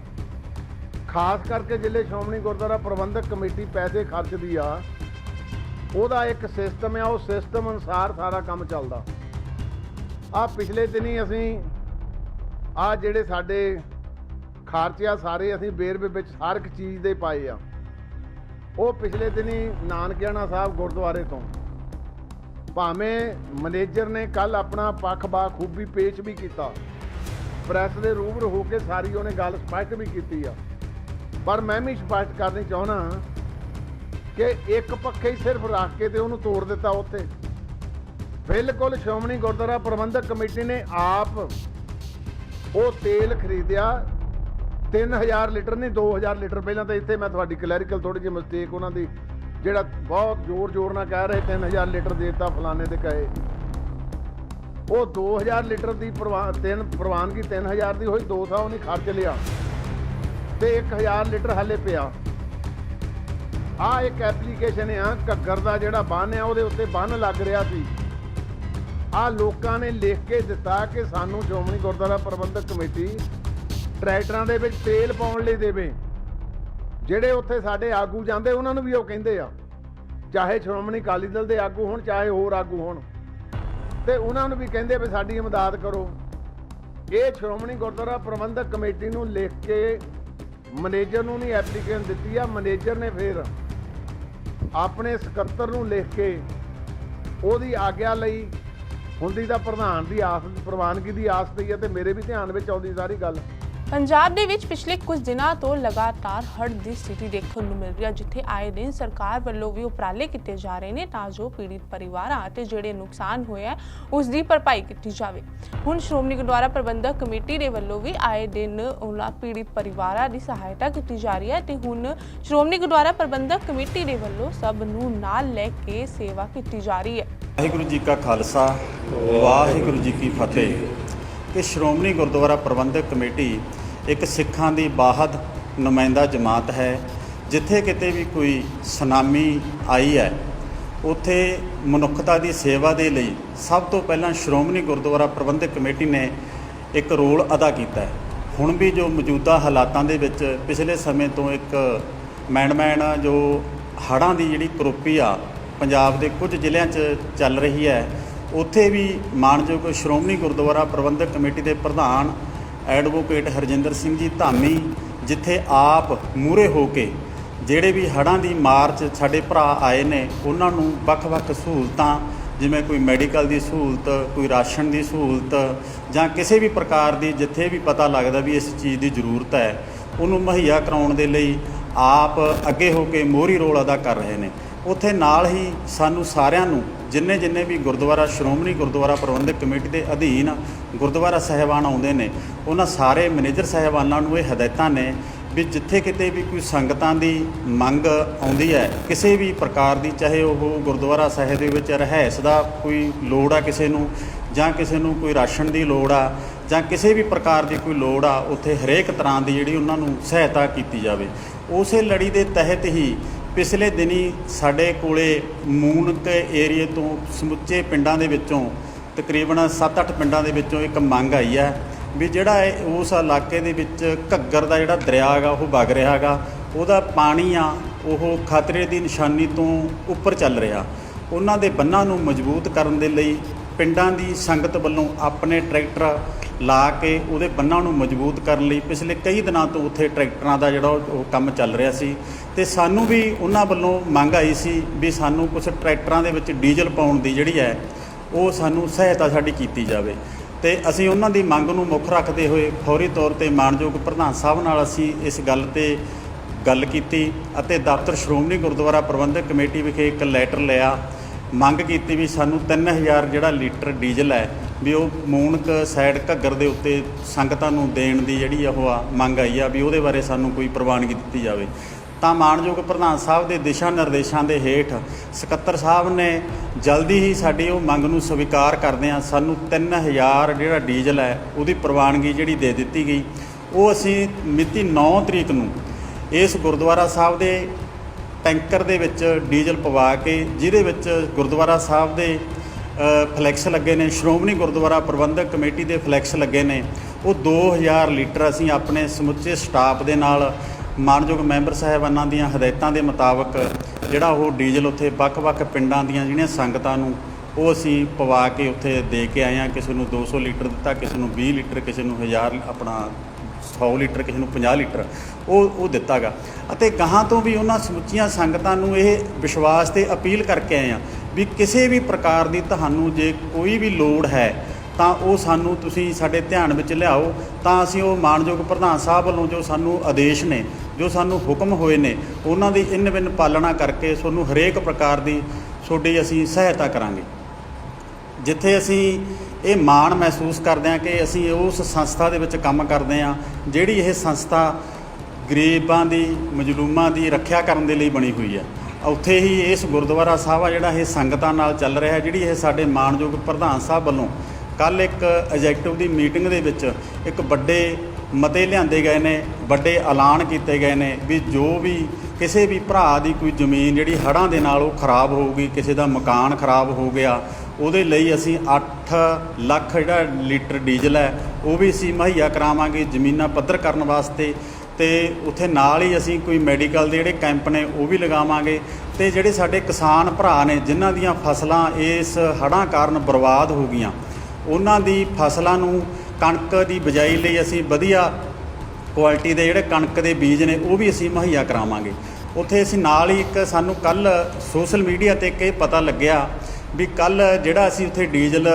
ਖਾਸ ਕਰਕੇ ਜ਼ਿਲ੍ਹੇ ਸ਼੍ਰੋਮਣੀ ਗੁਰਦੁਆਰਾ ਪ੍ਰਬੰਧਕ ਕਮੇਟੀ ਪੈਸੇ ਖਰਚਦੀ ਆ, ਉਹਦਾ ਇੱਕ ਸਿਸਟਮ ਆ, ਉਹ ਸਿਸਟਮ ਅਨੁਸਾਰ ਸਾਰਾ ਕੰਮ ਚੱਲਦਾ। ਆ ਪਿਛਲੇ ਦਿਨੀ ਅਸੀਂ ਆ ਜਿਹੜੇ ਸਾਡੇ ਖਰਚੇ ਆ ਸਾਰੇ ਅਸੀਂ ਬੇਰਵੇ ਵਿੱਚ ਹਰ ਇੱਕ ਚੀਜ਼ ਦੇ ਪਾਏ ਆ। ਉਹ ਪਿਛਲੇ ਦਿਨੀ ਨਾਨਕਿਆਣਾ ਸਾਹਿਬ ਗੁਰਦੁਆਰੇ ਤੋਂ। ਭਾਵੇਂ ਮੈਨੇਜਰ ਨੇ ਕੱਲ ਆਪਣਾ ਪੱਖ ਬਾਖੂਬੀ ਪੇਸ਼ ਵੀ ਕੀਤਾ, ਪ੍ਰੈਸ ਦੇ ਰੂਬਰੂ ਹੋ ਕੇ ਸਾਰੀ ਉਹਨੇ ਗੱਲ ਸਪਸ਼ਟ ਵੀ ਕੀਤੀ ਆ। ਪਰ ਮੈਂ ਵੀ ਸਪਸ਼ਟ ਕਰਨੀ ਚਾਹਣਾ ਕਿ ਇੱਕ ਪੱਖੇ ਹੀ ਸਿਰਫ ਰੱਖ ਕੇ ਤੇ ਉਹਨੂੰ ਤੋੜ ਦਿੱਤਾ ਉੱਥੇ। ਬਿਲਕੁਲ ਸ਼੍ਰੋਮਣੀ ਗੁਰਦੁਆਰਾ ਪ੍ਰਬੰਧਕ ਕਮੇਟੀ ਨੇ ਆਪ ਉਹ ਤੇਲ ਖਰੀਦਿਆ 3000 ਲੀਟਰ ਨਹੀਂ 2000 ਲੀਟਰ ਪਹਿਲਾਂ ਤਾਂ ਇੱਥੇ ਮੈਂ ਤੁਹਾਡੀ ਕਲੈਰੀਕਲ ਥੋੜੀ ਜਿਹੀ ਮਿਸਟੇਕ ਉਹਨਾਂ ਦੀ ਜਿਹੜਾ ਬਹੁਤ ਜ਼ੋਰ ਜ਼ੋਰ ਨਾਲ ਕਹਿ ਰਹੇ 3000 ਲੀਟਰ ਦੇਤਾ ਫਲਾਣੇ ਦੇ ਕਹੇ। ਉਹ 2000 ਲੀਟਰ ਦੀ ਪ੍ਰਵਾਨ ਤਿੰਨ ਪ੍ਰਵਾਨਗੀ 3000 ਦੀ ਹੋਈ 200 ਉਹਨੇ ਖਰਚ ਲਿਆ। ਤੇ 1000 ਲੀਟਰ ਹੱਲੇ ਪਿਆ। ਆ ਇੱਕ ਐਪਲੀਕੇਸ਼ਨ ਆ, ਘੱਗਰ ਦਾ ਜਿਹੜਾ ਬੰਨ ਆ, ਉਹਦੇ ਉੱਤੇ ਬੰਨ ਲੱਗ ਰਿਹਾ ਸੀ। ਆ ਲੋਕਾਂ ਨੇ ਲਿਖ ਕੇ ਦਿੱਤਾ ਕਿ ਸਾਨੂੰ ਸ਼੍ਰੋਮਣੀ ਗੁਰਦੁਆਰਾ ਪ੍ਰਬੰਧਕ ਕਮੇਟੀ ਟਰੈਕਟਰਾਂ ਦੇ ਵਿੱਚ ਤੇਲ ਪਾਉਣ ਲਈ ਦੇਵੇ। ਜਿਹੜੇ ਉੱਥੇ ਸਾਡੇ ਆਗੂ ਜਾਂਦੇ, ਉਹਨਾਂ ਨੂੰ ਵੀ ਉਹ ਕਹਿੰਦੇ ਆ। ਚਾਹੇ ਸ਼੍ਰੋਮਣੀ ਅਕਾਲੀ ਦਲ ਦੇ ਆਗੂ ਹੋਣ, ਚਾਹੇ ਹੋਰ ਆਗੂ ਹੋਣ। ਤੇ ਉਹਨਾਂ ਨੂੰ ਵੀ ਕਹਿੰਦੇ ਵੀ ਸਾਡੀ ਇਮਦਾਦ ਕਰੋ। ਇਹ ਸ਼੍ਰੋਮਣੀ ਗੁਰਦੁਆਰਾ ਪ੍ਰਬੰਧਕ ਕਮੇਟੀ ਨੂੰ ਲਿਖ ਕੇ ਮੈਨੇਜਰ ਨੂੰ ਨਹੀਂ ਐਪਲੀਕੇਸ਼ਨ ਦਿੱਤੀ ਆ, ਮੈਨੇਜਰ ਨੇ ਫਿਰ ਆਪਣੇ ਸਕੱਤਰ ਨੂੰ ਲਿਖ ਕੇ ਉਹਦੀ ਆਗਿਆ ਲਈ ਹੁੰਦੀ ਤਾਂ ਪ੍ਰਧਾਨ ਦੀ ਆਸ, ਪ੍ਰਵਾਨਗੀ ਦੀ ਆਸ ਪਈ ਹੈ ਤੇ ਮੇਰੇ ਵੀ ਧਿਆਨ ਵਿੱਚ ਆਉਂਦੀ ਸਾਰੀ ਗੱਲ। ਪੰਜਾਬ ਦੇ ਵਿੱਚ ਪਿਛਲੇ ਕੁਝ ਦਿਨਾਂ ਤੋਂ ਲਗਾਤਾਰ ਹੜ੍ਹ ਦੀ ਸਥਿਤੀ ਦੇਖਣ ਨੂੰ ਮਿਲ ਰਹੀ ਹੈ ਜਿੱਥੇ ਆਏ ਦਿਨ ਸਰਕਾਰ ਵੱਲੋਂ ਵੀ ਉਪਰਾਲੇ ਕੀਤੇ ਜਾ ਰਹੇ ਨੇ ਤਾਂ ਜੋ ਪੀੜਿਤ ਪਰਿਵਾਰਾਂ ਅਤੇ ਜਿਹੜੇ ਨੁਕਸਾਨ ਹੋਇਆ ਹੈ, ਉਸ ਦੀ ਭਰਪਾਈ ਕੀਤੀ ਜਾਵੇ। ਹੁਣ ਸ਼੍ਰੋਮਣੀ ਗੁਰਦੁਆਰਾ ਪ੍ਰਬੰਧਕ ਕਮੇਟੀ ਦੇ ਵੱਲੋਂ ਵੀ ਆਏ ਦਿਨ ਉਹਨਾਂ ਪੀੜਿਤ ਪਰਿਵਾਰਾਂ ਦੀ ਸਹਾਇਤਾ ਕੀਤੀ ਜਾ ਰਹੀ ਹੈ ਤੇ ਹੁਣ ਸ਼੍ਰੋਮਣੀ ਗੁਰਦੁਆਰਾ ਪ੍ਰਬੰਧਕ ਕਮੇਟੀ ਦੇ ਵੱਲੋਂ ਸਭ ਨੂੰ ਨਾਲ ਲੈ ਕੇ ਸੇਵਾ ਕੀਤੀ ਜਾ ਰਹੀ ਹੈ। ਵਾਹਿਗੁਰੂ ਜੀ ਕਾ ਖਾਲਸਾ ਵਾਹਿਗੁਰੂ ਜੀ ਕੀ ਫਤਿਹ। ਕਿ ਸ਼੍ਰੋਮਣੀ ਗੁਰਦੁਆਰਾ ਪ੍ਰਬੰਧਕ ਕਮੇਟੀ ਇੱਕ ਸਿੱਖਾਂ ਦੀ ਬਾਹਦ ਨੁਮਾਇੰਦਾ ਜਮਾਤ ਹੈ। ਜਿੱਥੇ ਕਿਤੇ ਵੀ ਕੋਈ ਸੁਨਾਮੀ ਆਈ ਹੈ, ਉੱਥੇ ਮਨੁੱਖਤਾ ਦੀ ਸੇਵਾ ਦੇ ਲਈ ਸਭ ਤੋਂ ਪਹਿਲਾਂ ਸ਼੍ਰੋਮਣੀ ਗੁਰਦੁਆਰਾ ਪ੍ਰਬੰਧਕ ਕਮੇਟੀ ਨੇ ਇੱਕ ਰੋਲ ਅਦਾ ਕੀਤਾ ਹੈ। ਹੁਣ ਵੀ ਜੋ ਮੌਜੂਦਾ ਹਾਲਾਤਾਂ ਦੇ ਵਿੱਚ ਪਿਛਲੇ ਸਮੇਂ ਤੋਂ ਇੱਕ ਮੈਂਡਮੈਨ ਜੋ ਹੜ੍ਹਾਂ ਦੀ ਜਿਹੜੀ ਕਰੋਪੀ ਆ, ਪੰਜਾਬ ਦੇ ਕੁਝ ਜ਼ਿਲ੍ਹਿਆਂ 'ਚ ਚੱਲ ਰਹੀ ਹੈ, ਉੱਥੇ ਵੀ ਮਾਨਯੋਗ ਸ਼੍ਰੋਮਣੀ ਗੁਰਦੁਆਰਾ ਪ੍ਰਬੰਧਕ ਕਮੇਟੀ ਦੇ ਪ੍ਰਧਾਨ ਐਡਵੋਕੇਟ ਹਰਜਿੰਦਰ ਸਿੰਘ ਜੀ ਧਾਮੀ, ਜਿੱਥੇ ਆਪ ਮੂਰੇ ਹੋ ਕੇ ਜਿਹੜੇ ਵੀ ਹੜ੍ਹਾਂ ਦੀ ਮਾਰ 'ਚ ਸਾਡੇ ਭਰਾ ਆਏ ਨੇ, ਉਹਨਾਂ ਨੂੰ ਵੱਖ-ਵੱਖ ਸਹੂਲਤਾਂ, ਜਿਵੇਂ ਕੋਈ ਮੈਡੀਕਲ ਦੀ ਸਹੂਲਤ, ਕੋਈ ਰਾਸ਼ਨ ਦੀ ਸਹੂਲਤ ਜਾਂ ਕਿਸੇ ਵੀ ਪ੍ਰਕਾਰ ਦੀ ਜਿੱਥੇ ਵੀ ਪਤਾ ਲੱਗਦਾ ਵੀ ਇਸ ਚੀਜ਼ ਦੀ ਜ਼ਰੂਰਤ ਹੈ, ਉਹਨੂੰ ਮੁਹੱਈਆ ਕਰਾਉਣ ਦੇ ਲਈ ਆਪ ਅੱਗੇ ਹੋ ਕੇ ਮੋਹਰੀ ਰੋਲ ਅਦਾ ਕਰ ਰਹੇ ਨੇ। ਉੱਥੇ ਨਾਲ ਹੀ ਸਾਨੂੰ ਸਾਰਿਆਂ ਨੂੰ ਜਿੰਨੇ ਜਿੰਨੇ ਵੀ ਗੁਰਦੁਆਰਾ, ਸ਼੍ਰੋਮਣੀ ਗੁਰਦੁਆਰਾ ਪ੍ਰਬੰਧਕ ਕਮੇਟੀ ਦੇ ਅਧੀਨ ਗੁਰਦੁਆਰਾ ਸਹਿਬਾਨ ਆਉਂਦੇ ਨੇ, ਉਹਨਾਂ ਸਾਰੇ ਮੈਨੇਜਰ ਸਹਿਬਾਨਾਂ ਨੂੰ ਇਹ ਹਦਾਇਤਾਂ ਨੇ ਵੀ ਜਿੱਥੇ ਕਿਤੇ ਵੀ ਕੋਈ ਸੰਗਤਾਂ ਦੀ ਮੰਗ ਆਉਂਦੀ ਹੈ, ਕਿਸੇ ਵੀ ਪ੍ਰਕਾਰ ਦੀ, ਚਾਹੇ ਉਹ ਗੁਰਦੁਆਰਾ ਸਾਹਿਬ ਦੇ ਵਿੱਚ ਰਹਿਸ ਦਾ ਕੋਈ ਲੋੜ ਆ ਕਿਸੇ ਨੂੰ, ਜਾਂ ਕਿਸੇ ਨੂੰ ਕੋਈ ਰਾਸ਼ਨ ਦੀ ਲੋੜ ਆ, ਜਾਂ ਕਿਸੇ ਵੀ ਪ੍ਰਕਾਰ ਦੀ ਕੋਈ ਲੋੜ ਆ, ਉੱਥੇ ਹਰੇਕ ਤਰ੍ਹਾਂ ਦੀ ਜਿਹੜੀ ਉਹਨਾਂ ਨੂੰ ਸਹਾਇਤਾ ਕੀਤੀ ਜਾਵੇ। ਉਸੇ ਲੜੀ ਦੇ ਤਹਿਤ ਹੀ ਪਿਛਲੇ ਦਿਨੀ ਸਾਡੇ ਕੋਲੇ ਮੂਨਕ ਏਰੀਏ ਤੋਂ ਸਮੁੱਚੇ ਪਿੰਡਾਂ ਦੇ ਵਿੱਚੋਂ ਤਕਰੀਬਨ 7-8 ਪਿੰਡਾਂ ਦੇ ਵਿੱਚੋਂ ਇੱਕ ਮੰਗ ਆਈ ਹੈ ਵੀ ਜਿਹੜਾ ਇਹ ਉਸ ਇਲਾਕੇ ਦੇ ਵਿੱਚ ਘੱਗਰ ਦਾ ਜਿਹੜਾ ਦਰਿਆ ਹੈਗਾ, ਉਹ ਵਗ ਰਿਹਾ ਹੈਗਾ। ਉਹਦਾ ਪਾਣੀ ਆ, ਉਹ ਖਤਰੇ ਦੀ ਨਿਸ਼ਾਨੀ ਤੋਂ ਉੱਪਰ ਚੱਲ ਰਿਹਾ। ਉਹਨਾਂ ਦੇ ਬੰਨਾਂ ਨੂੰ ਮਜ਼ਬੂਤ ਕਰਨ ਦੇ ਲਈ ਪਿੰਡਾਂ ਦੀ ਸੰਗਤ ਵੱਲੋਂ ਆਪਣੇ ਟਰੈਕਟਰ ਲਾ ਕੇ ਉਹਦੇ ਬੰਨਾਂ ਨੂੰ ਮਜ਼ਬੂਤ ਕਰਨ ਲਈ ਪਿਛਲੇ ਕਈ ਦਿਨਾਂ ਤੋਂ ਉੱਥੇ ਟਰੈਕਟਰਾਂ ਦਾ ਜਿਹੜਾ ਉਹ ਕੰਮ ਚੱਲ ਰਿਹਾ ਸੀ ਤੇ ਸਾਨੂੰ ਵੀ ਉਹਨਾਂ ਵੱਲੋਂ ਮੰਗ ਆਈ ਸੀ ਵੀ ਸਾਨੂੰ ਕੁਝ ਟਰੈਕਟਰਾਂ ਦੇ ਵਿੱਚ ਡੀਜ਼ਲ ਪਾਉਣ ਦੀ ਜਿਹੜੀ ਹੈ, ਉਹ ਸਾਨੂੰ ਸਹਾਇਤਾ ਸਾਡੀ ਕੀਤੀ ਜਾਵੇ। ਤੇ ਅਸੀਂ ਉਹਨਾਂ ਦੀ ਮੰਗ ਨੂੰ ਮੁੱਖ ਰੱਖਦੇ ਹੋਏ ਫੌਰੀ ਤੌਰ ਤੇ ਮਾਨਯੋਗ ਪ੍ਰਧਾਨ ਸਾਹਿਬ ਨਾਲ ਅਸੀਂ ਇਸ ਗੱਲ ਤੇ ਗੱਲ ਕੀਤੀ ਅਤੇ ਦਫ਼ਤਰ ਸ਼੍ਰੋਮਣੀ ਗੁਰਦੁਆਰਾ ਪ੍ਰਬੰਧਕ ਕਮੇਟੀ ਵਿਖੇ ਇੱਕ ਲੈਟਰ ਲਿਆ ਮੰਗ ਕੀਤੀ ਵੀ ਸਾਨੂੰ 3000 ਜਿਹੜਾ ਲੀਟਰ ਡੀਜ਼ਲ ਹੈ ਵੀ ਉਹ ਮੂਨਕ ਸਾਈਡ ਘੱਗਰ ਦੇ ਉੱਤੇ ਸੰਗਤਾਂ ਨੂੰ ਦੇਣ ਦੀ ਜਿਹੜੀ ਉਹ ਆ ਮੰਗ ਆਈ ਆ ਵੀ ਉਹਦੇ ਬਾਰੇ ਸਾਨੂੰ ਕੋਈ ਪ੍ਰਵਾਨਗੀ ਦਿੱਤੀ ਜਾਵੇ। ਤਾਂ ਮਾਨਯੋਗ ਪ੍ਰਧਾਨ ਸਾਹਿਬ ਦੇ ਦਿਸ਼ਾ ਨਿਰਦੇਸ਼ਾਂ ਦੇ ਹੇਠ ਸਕੱਤਰ ਸਾਹਿਬ ਨੇ ਜਲਦੀ ਹੀ ਸਾਡੀ ਉਹ ਮੰਗ ਨੂੰ ਸਵੀਕਾਰ ਕਰਦੇ ਆ ਸਾਨੂੰ 3000 ਜਿਹੜਾ ਡੀਜ਼ਲ ਹੈ ਉਹਦੀ ਪ੍ਰਵਾਨਗੀ ਜਿਹੜੀ ਦੇ ਦਿੱਤੀ ਗਈ। ਉਹ ਅਸੀਂ ਮਿਤੀ 9 ਤਰੀਕ ਨੂੰ ਇਸ ਗੁਰਦੁਆਰਾ ਸਾਹਿਬ ਦੇ ਟੈਂਕਰ ਦੇ ਵਿੱਚ ਡੀਜ਼ਲ ਪਵਾ ਕੇ ਜਿਹਦੇ ਵਿੱਚ ਗੁਰਦੁਆਰਾ ਸਾਹਿਬ ਦੇ ਫਲੈਕਸ ਲੱਗੇ ਨੇ, ਸ਼੍ਰੋਮਣੀ ਗੁਰਦੁਆਰਾ ਪ੍ਰਬੰਧਕ ਕਮੇਟੀ ਦੇ ਫਲੈਕਸ ਲੱਗੇ ਨੇ। ਉਹ 2000 ਲੀਟਰ ਅਸੀਂ ਆਪਣੇ ਸਮੁੱਚੇ ਸਟਾਫ ਦੇ ਨਾਲ ਮਾਨਯੋਗ ਮੈਂਬਰ ਸਾਹਿਬਾਨਾਂ ਦੀਆਂ ਹਦਾਇਤਾਂ ਦੇ ਮੁਤਾਬਕ ਜਿਹੜਾ ਉਹ ਡੀਜ਼ਲ ਉੱਥੇ ਵੱਖ-ਵੱਖ ਪਿੰਡਾਂ ਦੀਆਂ ਜਿਹੜੀਆਂ ਸੰਗਤਾਂ ਨੂੰ ਉਹ ਅਸੀਂ ਪਵਾ ਕੇ ਉੱਥੇ ਦੇ ਕੇ ਆਏ ਹਾਂ। ਕਿਸੇ ਨੂੰ 200 ਲੀਟਰ ਦਿੱਤਾ, ਕਿਸੇ ਨੂੰ 20 ਲੀਟਰ, ਕਿਸੇ ਨੂੰ 1000 ਆਪਣਾ 100 ਲੀਟਰ, ਕਿਸੇ ਨੂੰ 50 ਲੀਟਰ, ਉਹ ਉਹ ਦਿੱਤਾਗਾ। ਅਤੇ ਗਾਹਾਂ ਤੋਂ ਵੀ ਉਹਨਾਂ ਸਮੁੱਚੀਆਂ ਸੰਗਤਾਂ ਨੂੰ ਇਹ ਵਿਸ਼ਵਾਸ ਤੇ ਅਪੀਲ ਕਰਕੇ ਆਏ ਆ ਵੀ ਕਿਸੇ ਵੀ ਪ੍ਰਕਾਰ ਦੀ ਤੁਹਾਨੂੰ ਜੇ ਕੋਈ ਵੀ ਲੋੜ ਹੈ, ਤਾਂ ਉਹ ਸਾਨੂੰ ਤੁਸੀਂ ਸਾਡੇ ਧਿਆਨ ਵਿੱਚ ਲਿਆਓ। ਤਾਂ ਅਸੀਂ ਉਹ ਮਾਨਯੋਗ ਪ੍ਰਧਾਨ ਸਾਹਿਬ ਵੱਲੋਂ ਜੋ ਸਾਨੂੰ ਆਦੇਸ਼ ਨੇ, ਜੋ ਸਾਨੂੰ ਹੁਕਮ ਹੋਏ ਨੇ, ਉਹਨਾਂ ਦੀ ਇਨ ਬਿਨ ਪਾਲਣਾ ਕਰਕੇ ਤੁਹਾਨੂੰ ਹਰੇਕ ਪ੍ਰਕਾਰ ਦੀ ਤੁਹਾਡੀ ਅਸੀਂ ਸਹਾਇਤਾ ਕਰਾਂਗੇ। ਜਿੱਥੇ ਅਸੀਂ ਇਹ ਮਾਣ ਮਹਿਸੂਸ ਕਰਦੇ ਹਾਂ ਕਿ ਅਸੀਂ ਉਸ ਸੰਸਥਾ ਦੇ ਵਿੱਚ ਕੰਮ ਕਰਦੇ ਹਾਂ ਜਿਹੜੀ ਇਹ ਸੰਸਥਾ ਗਰੀਬਾਂ ਦੀ, ਮਜਲੂਮਾਂ ਦੀ ਰੱਖਿਆ ਕਰਨ ਦੇ ਲਈ ਬਣੀ ਹੋਈ ਹੈ ਉੱਥੇ ਹੀ ਇਸ ਗੁਰਦੁਆਰਾ ਸਾਹਿਬ ਆ ਜਿਹੜਾ ਇਹ ਸੰਗਤਾਂ ਨਾਲ ਚੱਲ ਰਿਹਾ ਜਿਹੜੀ ਇਹ ਸਾਡੇ ਮਾਣਯੋਗ ਪ੍ਰਧਾਨ ਸਾਹਿਬ ਵੱਲੋਂ ਕੱਲ ਇੱਕ ਐਜੈਕਟਿਵ ਦੀ ਮੀਟਿੰਗ ਦੇ ਵਿੱਚ ਇੱਕ ਵੱਡੇ ਮਤੇ ਲਿਆਂਦੇ ਗਏ ਨੇ, ਵੱਡੇ ਐਲਾਨ ਕੀਤੇ ਗਏ ਨੇ ਵੀ ਜੋ ਵੀ ਕਿਸੇ ਵੀ ਭਰਾ ਦੀ ਕੋਈ ਜ਼ਮੀਨ ਜਿਹੜੀ ਹੜ੍ਹਾਂ ਦੇ ਨਾਲ ਉਹ ਖਰਾਬ ਹੋਊਗੀ, ਕਿਸੇ ਦਾ ਮਕਾਨ ਖਰਾਬ ਹੋ ਗਿਆ ਉਹਦੇ ਲਈ ਅਸੀਂ 8 ਲੱਖ ਜਿਹੜਾ ਲੀਟਰ ਡੀਜ਼ਲ ਹੈ, ਉਹ ਵੀ ਅਸੀਂ ਮੁਹੱਈਆ ਕਰਾਵਾਂਗੇ ਜ਼ਮੀਨਾਂ ਪੱਧਰ ਕਰਨ ਵਾਸਤੇ ਤੇ ਉੱਥੇ ਨਾਲ ਹੀ ਅਸੀਂ ਕੋਈ ਮੈਡੀਕਲ ਦੇ ਜਿਹੜੇ ਕੈਂਪ ਨੇ, ਉਹ ਵੀ ਲਗਾਵਾਂਗੇ ਤੇ ਜਿਹੜੇ ਸਾਡੇ ਕਿਸਾਨ ਭਰਾ ਨੇ, ਜਿਨ੍ਹਾਂ ਦੀਆਂ ਫਸਲਾਂ ਇਸ ਹੜ੍ਹਾਂ ਕਾਰਨ ਬਰਬਾਦ ਹੋ ਗਈਆਂ, ਉਹਨਾਂ ਦੀ ਫਸਲਾਂ ਨੂੰ ਕਣਕ ਦੀ ਬਿਜਾਈ ਲਈ ਅਸੀਂ ਵਧੀਆ ਕੁਆਲਿਟੀ ਦੇ ਜਿਹੜੇ ਕਣਕ ਦੇ ਬੀਜ ਨੇ, ਉਹ ਵੀ ਅਸੀਂ ਮੁਹੱਈਆ ਕਰਾਵਾਂਗੇ। ਉੱਥੇ ਅਸੀਂ ਨਾਲ ਹੀ ਇੱਕ ਸਾਨੂੰ ਕੱਲ ਸੋਸ਼ਲ ਮੀਡੀਆ ਤੇ ਇੱਕ ਇਹ ਪਤਾ ਲੱਗਿਆ ਵੀ ਕੱਲ ਜਿਹੜਾ ਅਸੀਂ ਉੱਥੇ ਡੀਜ਼ਲ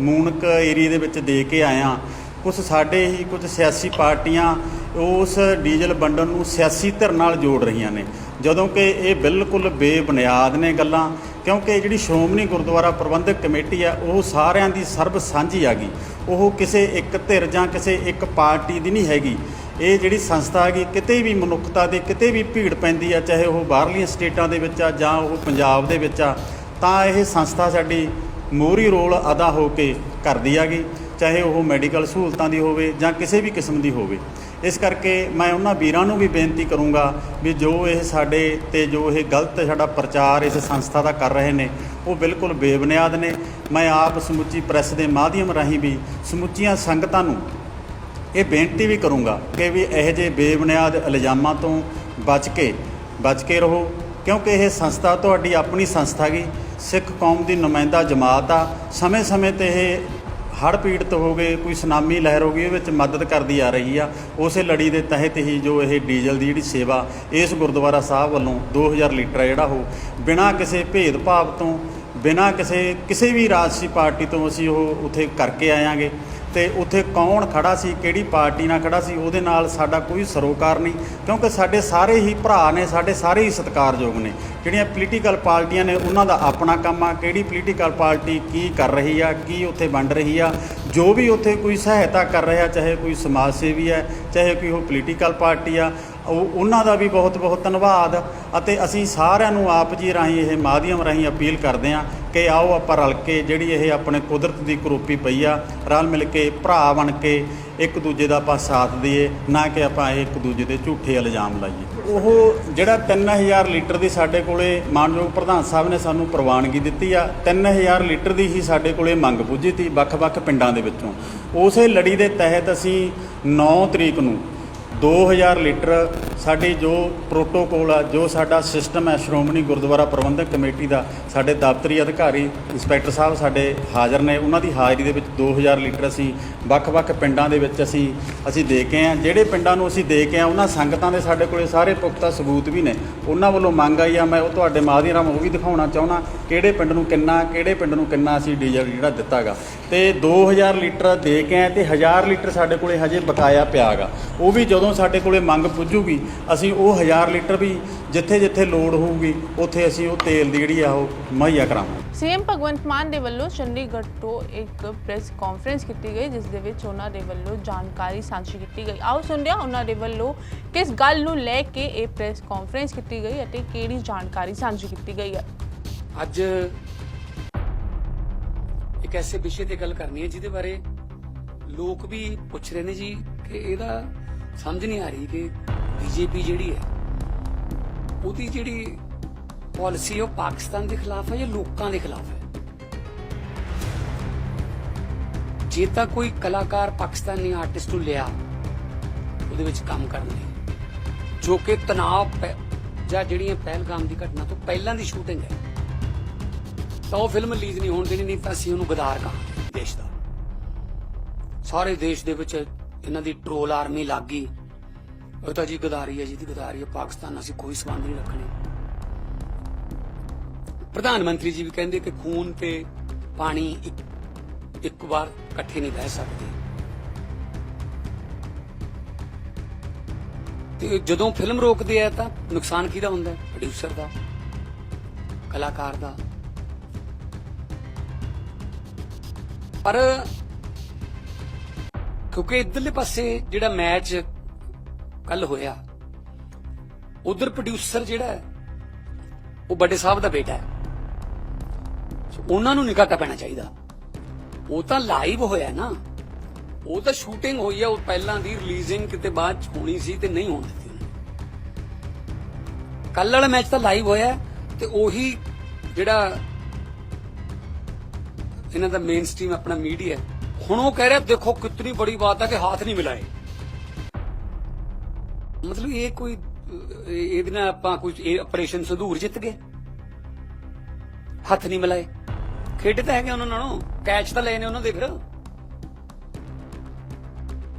ਮੂਨਕ ਏਰੀਆ ਦੇ ਵਿੱਚ ਦੇ ਕੇ ਆਏ ਹਾਂ ਕੁਝ ਸਾਡੇ ਹੀ ਕੁਝ ਸਿਆਸੀ ਪਾਰਟੀਆਂ ਉਸ ਡੀਜ਼ਲ ਵੰਡਣ ਨੂੰ ਸਿਆਸੀ ਧਿਰ ਨਾਲ ਜੋੜ ਰਹੀਆਂ ਨੇ। ਜਦੋਂ ਕਿ ਇਹ ਬਿਲਕੁਲ ਬੇਬੁਨਿਆਦ ਨੇ ਗੱਲਾਂ, ਕਿਉਂਕਿ ਜਿਹੜੀ ਸ਼੍ਰੋਮਣੀ ਗੁਰਦੁਆਰਾ ਪ੍ਰਬੰਧਕ ਕਮੇਟੀ ਆ, ਉਹ ਸਾਰਿਆਂ ਦੀ ਸਰਬ ਸਾਂਝੀ ਆ ਗਈ ਉਹ ਕਿਸੇ ਇੱਕ ਧਿਰ ਜਾਂ ਕਿਸੇ ਇੱਕ ਪਾਰਟੀ ਦੀ ਨਹੀਂ ਹੈਗੀ। ਇਹ ਜਿਹੜੀ ਸੰਸਥਾ ਹੈਗੀ, ਕਿਤੇ ਵੀ ਮਨੁੱਖਤਾ ਦੇ ਕਿਤੇ ਵੀ ਭੀੜ ਪੈਂਦੀ ਆ, ਚਾਹੇ ਉਹ ਬਾਹਰਲੀਆਂ ਸਟੇਟਾਂ ਦੇ ਵਿੱਚ ਆ ਜਾਂ ਉਹ ਪੰਜਾਬ ਦੇ ਵਿੱਚ ਆ ਤਾਂ ਇਹ ਸੰਸਥਾ ਸਾਡੀ ਮੋਹਰੀ ਰੋਲ ਅਦਾ ਹੋ ਕੇ ਕਰਦੀ ਆਗੀ ਚਾਹੇ ਉਹ ਮੈਡੀਕਲ ਸਹੂਲਤਾਂ ਦੀ ਹੋਵੇ ਜਾਂ ਕਿਸੇ ਵੀ ਕਿਸਮ ਦੀ ਹੋਵੇ। ਇਸ ਕਰਕੇ ਮੈਂ ਉਹਨਾਂ ਵੀਰਾਂ ਨੂੰ ਵੀ ਬੇਨਤੀ ਕਰੂੰਗਾ ਵੀ ਜੋ ਇਹ ਸਾਡੇ ਤੇ ਜੋ ਇਹ ਗਲਤ ਸਾਡਾ ਪ੍ਰਚਾਰ ਇਸ ਸੰਸਥਾ ਦਾ ਕਰ ਰਹੇ ਨੇ, ਉਹ ਬਿਲਕੁਲ ਬੇਬੁਨਿਆਦ ਨੇ। ਮੈਂ ਆਪ ਸਮੁੱਚੀ ਪ੍ਰੈਸ ਦੇ ਮਾਧਿਅਮ ਰਾਹੀਂ ਵੀ ਸਮੁੱਚੀਆਂ ਸੰਗਤਾਂ ਨੂੰ ਇਹ ਬੇਨਤੀ ਵੀ ਕਰੂੰਗਾ ਕਿ ਵੀ ਇਹੋ ਜਿਹੇ ਬੇਬੁਨਿਆਦ ਇਲਜ਼ਾਮਾਂ ਤੋਂ ਬਚ ਕੇ ਬਚ ਕੇ ਰਹੋ, ਕਿਉਂਕਿ ਇਹ ਸੰਸਥਾ ਤੁਹਾਡੀ ਆਪਣੀ ਸੰਸਥਾ ਗਈ ਸਿੱਖ ਕੌਮ ਦੀ ਨੁਮਾਇੰਦਾ ਜਮਾਤ ਆ, ਸਮੇਂ-ਸਮੇਂ ਤੇ ਇਹ ਹੜ੍ਹ ਪੀੜਤ ਹੋ ਗਏ, ਕੋਈ ਸੁਨਾਮੀ ਲਹਿਰ ਹੋ ਗਈ ਇਹ ਵਿੱਚ ਮਦਦ ਕਰਦੀ ਆ ਰਹੀ ਆ। ਉਸੇ ਲੜੀ ਦੇ ਤਹਿਤ ਹੀ ਜੋ ਇਹ ਡੀਜ਼ਲ ਦੀ ਜਿਹੜੀ ਸੇਵਾ, ਇਸ ਗੁਰਦੁਆਰਾ ਸਾਹਿਬ ਵੱਲੋਂ 2000 ਲੀਟਰ ਆ ਜਿਹੜਾ ਉਹ, ਬਿਨਾਂ ਕਿਸੇ ਭੇਦਭਾਵ ਤੋਂ, ਬਿਨਾਂ ਕਿਸੇ ਕਿਸੇ ਵੀ ਰਾਜਸੀ ਪਾਰਟੀ ਤੋਂ ਅਸੀਂ ਉਹ ਉੱਥੇ ਕਰਕੇ ਆਇਆਂਗੇ। ਤੇ ਉੱਥੇ ਕੌਣ ਖੜਾ ਸੀ, ਕਿਹੜੀ ਪਾਰਟੀ ਨਾਲ ਖੜਾ ਸੀ, ਉਹਦੇ ਨਾਲ ਸਾਡਾ ਕੋਈ ਸਰੋਕਾਰ ਨਹੀਂ, ਕਿਉਂਕਿ ਸਾਡੇ ਸਾਰੇ ਹੀ ਭਰਾ ਨੇ, ਸਾਡੇ ਸਾਰੇ ਹੀ ਸਤਿਕਾਰਯੋਗ ਨੇ। ਜਿਹੜੀਆਂ ਪੋਲੀਟੀਕਲ ਪਾਰਟੀਆਂ ਨੇ, ਉਹਨਾਂ ਦਾ ਆਪਣਾ ਕੰਮ ਆ, ਕਿਹੜੀ ਪੋਲੀਟੀਕਲ ਪਾਰਟੀ ਕੀ ਕਰ ਰਹੀ ਆ, ਕੀ ਉੱਥੇ ਵੰਡ ਰਹੀ ਆ, ਜੋ ਵੀ ਉੱਥੇ ਕੋਈ ਸਹਾਇਤਾ ਕਰ ਰਿਹਾ, ਚਾਹੇ ਕੋਈ ਸਮਾਜ ਸੇਵੀ ਹੈ ਚਾਹੇ ਕੋਈ ਉਹ ਪੋਲੀਟੀਕਲ ਪਾਰਟੀ ਆ, ਉਹ, ਉਹਨਾਂ ਦਾ ਵੀ ਬਹੁਤ ਬਹੁਤ ਧੰਨਵਾਦ। ਅਤੇ ਅਸੀਂ ਸਾਰਿਆਂ ਨੂੰ ਆਪ ਜੀ ਰਾਹੀਂ ਇਹ ਮਾਧਿਅਮ ਰਾਹੀਂ ਅਪੀਲ ਕਰਦੇ ਹਾਂ ਕਿ ਆਓ, ਆਪਾਂ ਰਲ ਕੇ ਜਿਹੜੀ ਇਹ ਆਪਣੇ ਕੁਦਰਤ ਦੀ ਕਰੋਪੀ ਪਈ ਆ, ਰਲ ਮਿਲ ਕੇ ਭਰਾ ਬਣ ਕੇ ਇੱਕ ਦੂਜੇ ਦਾ ਆਪਾਂ ਸਾਥ ਦਈਏ, ਨਾ ਕਿ ਆਪਾਂ ਇਹ ਇੱਕ ਦੂਜੇ ਦੇ ਝੂਠੇ ਇਲਜ਼ਾਮ ਲਾਈਏ। ਉਹ ਜਿਹੜਾ 3000 ਲੀਟਰ ਦੀ ਸਾਡੇ ਕੋਲੇ ਮਾਨਯੋਗ ਪ੍ਰਧਾਨ ਸਾਹਿਬ ਨੇ ਸਾਨੂੰ ਪ੍ਰਵਾਨਗੀ ਦਿੱਤੀ ਆ 3000 ਲੀਟਰ ਦੀ ਹੀ ਸਾਡੇ ਕੋਲੇ ਮੰਗ ਪੁੱਜੀ ਤੀ ਵੱਖ-ਵੱਖ ਪਿੰਡਾਂ ਦੇ ਵਿੱਚੋਂ। ਉਸੇ ਲੜੀ ਦੇ ਤਹਿਤ ਅਸੀਂ 9 ਤਰੀਕ ਨੂੰ 2000 ਲੀਟਰ ਸਾਡੀ ਜੋ ਪ੍ਰੋਟੋਕੋਲ ਆ, ਜੋ ਸਾਡਾ ਸਿਸਟਮ ਹੈ ਸ਼੍ਰੋਮਣੀ ਗੁਰਦੁਆਰਾ ਪ੍ਰਬੰਧਕ ਕਮੇਟੀ ਦਾ, ਸਾਡੇ ਦਫ਼ਤਰੀ ਅਧਿਕਾਰੀ ਇੰਸਪੈਕਟਰ ਸਾਹਿਬ ਸਾਡੇ ਹਾਜ਼ਰ ਨੇ, ਉਹਨਾਂ ਦੀ ਹਾਜ਼ਰੀ ਦੇ ਵਿੱਚ 2000 ਲੀਟਰ ਅਸੀਂ ਵੱਖ-ਵੱਖ ਪਿੰਡਾਂ ਦੇ ਵਿੱਚ ਅਸੀਂ ਅਸੀਂ ਦੇ ਕੇ ਆ ਜਿਹੜੇ ਪਿੰਡਾਂ ਨੂੰ ਅਸੀਂ ਦੇ ਕੇ ਆ ਉਹਨਾਂ ਸੰਗਤਾਂ ਦੇ ਸਾਡੇ ਕੋਲੇ ਸਾਰੇ ਪੁਖਤਾ ਸਬੂਤ ਵੀ ਨੇ। ਉਹਨਾਂ ਵੱਲੋਂ ਮੰਗ ਆਈ ਆ, ਮੈਂ ਉਹ ਤੁਹਾਡੇ ਮਾਧਿਅਮ ਰਾਹੀਂ ਉਹ ਵੀ ਦਿਖਾਉਣਾ ਚਾਹੁੰਦਾ, ਕਿਹੜੇ ਪਿੰਡ ਨੂੰ ਕਿੰਨਾ, ਕਿਹੜੇ ਪਿੰਡ ਨੂੰ ਕਿੰਨਾ ਅਸੀਂ ਡੀਜ਼ਲ ਜਿਹੜਾ ਦਿੱਤਾਗਾ। ਤੇ 2000 ਲੀਟਰ ਦੇ ਕੇ ਆਏ, ਤੇ 1000 ਲੀਟਰ ਸਾਡੇ ਕੋਲੇ ਹਜੇ ਬਕਾਇਆ ਪਿਆਗਾ। ਉਹ ਵੀ ਜਦੋਂ ਸਾਡੇ ਕੋਲੇ ਮੰਗ ਪੁੱਜੂਗੀ ਅਸੀਂ ਉਹ 1000 ਲੀਟਰ ਵੀ ਜਿੱਥੇ ਜਿੱਥੇ ਲੋੜ ਹੋਊਗੀ ਉੱਥੇ ਅਸੀਂ ਉਹ ਤੇਲ ਦੀ ਜਿਹੜੀ ਆ ਉਹ ਮੁਹੱਈਆ ਕਰਾਵਾਂਗੇ। ਸੀਐਮ ਭਗਵੰਤ ਮਾਨ ਦੇ ਵੱਲੋਂ ਚੰਡੀਗੜ੍ਹ ਤੋਂ ਇੱਕ ਪ੍ਰੈਸ ਕਾਨਫਰੰਸ ਕੀਤੀ ਗਈ ਜਿਸ ਦੇ ਵਿੱਚ ਉਹਨਾਂ ਦੇ ਵੱਲੋਂ ਜਾਣਕਾਰੀ ਸਾਂਝੀ ਕੀਤੀ ਗਈ। ਆਓ ਸੁਣਦੇ ਹਾਂ ਉਹਨਾਂ ਦੇ ਵੱਲੋਂ ਕਿਸ ਗੱਲ ਨੂੰ ਲੈ ਕੇ ਇਹ ਪ੍ਰੈਸ ਕਾਨਫਰੰਸ ਕੀਤੀ ਗਈ ਅਤੇ ਕਿਹੜੀ ਜਾਣਕਾਰੀ ਸਾਂਝੀ ਕੀਤੀ ਗਈ ਹੈ। ਅੱਜ ਇੱਕ ਐਸੇ ਵਿਸ਼ੇ ਤੇ ਗੱਲ ਕਰਨੀ ਹੈ ਜਿਹਦੇ ਬਾਰੇ ਲੋਕ ਵੀ ਪੁੱਛ ਰਹੇ ਨੇ ਜੀ ਕਿ ਇਹਦਾ ਸਮਝ ਨਹੀਂ ਆ ਰਹੀ ਕਿ ਬੀਜੇਪੀ ਜਿਹੜੀ ਹੈ, ਉਹਦੀ ਜਿਹੜੀ ਪਾਲਿਸੀ ਉਹ ਪਾਕਿਸਤਾਨ ਦੇ ਖਿਲਾਫ ਹੈ ਜਾਂ ਲੋਕਾਂ ਦੇ ਖਿਲਾਫ ਹੈ? ਜੇ ਤਾਂ ਕੋਈ ਕਲਾਕਾਰ ਪਾਕਿਸਤਾਨੀ ਆਰਟਿਸਟ ਨੂੰ ਲਿਆ, ਉਹਦੇ ਵਿੱਚ ਕੰਮ ਕਰਨ ਲਈ, ਜੋ ਕਿ ਤਣਾਅ ਪੈ- ਜਾਂ ਜਿਹੜੀਆਂ ਪਹਿਲਗਾਮ ਦੀ ਘਟਨਾ ਤੋਂ ਪਹਿਲਾਂ ਦੀ ਸ਼ੂਟਿੰਗ ਹੈ, ਤਾਂ ਉਹ ਫਿਲਮ ਰਿਲੀਜ਼ ਨਹੀਂ ਹੋਣ ਦੇਣੀ, ਨਹੀਂ ਤਾਂ ਅਸੀਂ ਉਹਨੂੰ ਗਦਾਰ ਕਹਾਂਗੇ ਦੇਸ਼ ਦਾ। ਸਾਰੇ ਦੇਸ਼ ਦੇ ਵਿੱਚ ਇਹਨਾਂ ਦੀ ਟ੍ਰੋਲ ਆਰਮੀ ਲੱਗ ਗਈ। ਉਹ ਤਾਂ ਜੀ ਗਦਾਰੀ ਹੈ ਜੀ ਦੀ ਗਦਾਰੀ ਹੈ, ਪਾਕਿਸਤਾਨ ਨਾਲ ਅਸੀਂ ਕੋਈ ਸੰਬੰਧ ਨਹੀਂ ਰੱਖਣੇ। ਪ੍ਰਧਾਨ ਮੰਤਰੀ ਜੀ ਵੀ ਕਹਿੰਦੇ ਕਿ ਖੂਨ ਤੇ ਪਾਣੀ ਇੱਕ ਇੱਕ ਵਾਰ ਇਕੱਠੇ ਨਹੀਂ ਬਹਿ ਸਕਦੇ। ਤੇ ਜਦੋਂ ਫਿਲਮ ਰੋਕਦੇ ਆ ਤਾਂ ਨੁਕਸਾਨ ਕਿਹਦਾ ਹੁੰਦਾ ਪ੍ਰੋਡਿਊਸਰ ਦਾ, ਕਲਾਕਾਰ ਦਾ। ਪਰ ਕਿਉਂਕਿ ਇਧਰਲੇ ਪਾਸੇ ਜਿਹੜਾ ਮੈਚ ਕੱਲ ਹੋਇਆ, ਉਧਰ ਪ੍ਰੋਡਿਊਸਰ ਜਿਹੜਾ ਉਹ ਵੱਡੇ ਸਾਹਿਬ ਦਾ ਬੇਟਾ ਹੈ। ਉਹਨਾਂ ਨੂੰ ਨਿਕਾਤਾ ਪੈਣਾ ਚਾਹੀਦਾ। ਉਹ ਤਾਂ ਲਾਈਵ ਹੋਇਆ ਨਾ। ਉਹ ਤਾਂ ਸ਼ੂਟਿੰਗ ਹੋਈ ਆ, ਉਹ ਪਹਿਲਾਂ ਦੀ ਰਿਲੀਜ਼ਿੰਗ ਕਿਤੇ ਬਾਅਦ ਚ ਹੋਣੀ ਸੀ ਤੇ ਨਹੀਂ ਹੋਣ ਦਿੱਤੀ ਉਹਨੇ ਕੱਲ ਵਾਲਾ ਮੈਚ ਤਾਂ ਲਾਈਵ ਹੋਇਆ ਤੇ ਉਹੀ ਜਿਹੜਾ ਇਹਨਾਂ ਦਾ ਮੇਨ ਸਟ੍ਰੀਮ ਆਪਣਾ ਮੀਡੀਆ ਹੁਣ ਉਹ ਕਹਿ ਰਿਹਾ, ਦੇਖੋ ਕਿੰਨੀ ਬੜੀ ਬਾਤ ਹੈ ਕਿ ਹੱਥ ਨਹੀਂ ਮਿਲਾਏ। ਮਤਲਬ ਇਹ ਕੋਈ ਇਹਦੇ ਨਾਲ ਆਪਾਂ ਕੋਈ ਇਹ ਆਪਰੇਸ਼ਨ ਸੰਧੂਰ ਜਿੱਤ ਗਏ। ਹੱਥ ਨਹੀਂ ਮਿਲਾਏ। ਖੇਡ ਤਾਂ ਹੈਗੇ ਉਹਨਾਂ ਨਾਲੋਂ, ਕੈਚ ਤਾਂ ਲਏ ਨੇ ਉਹਨਾਂ ਦੇ ਫਿਰ।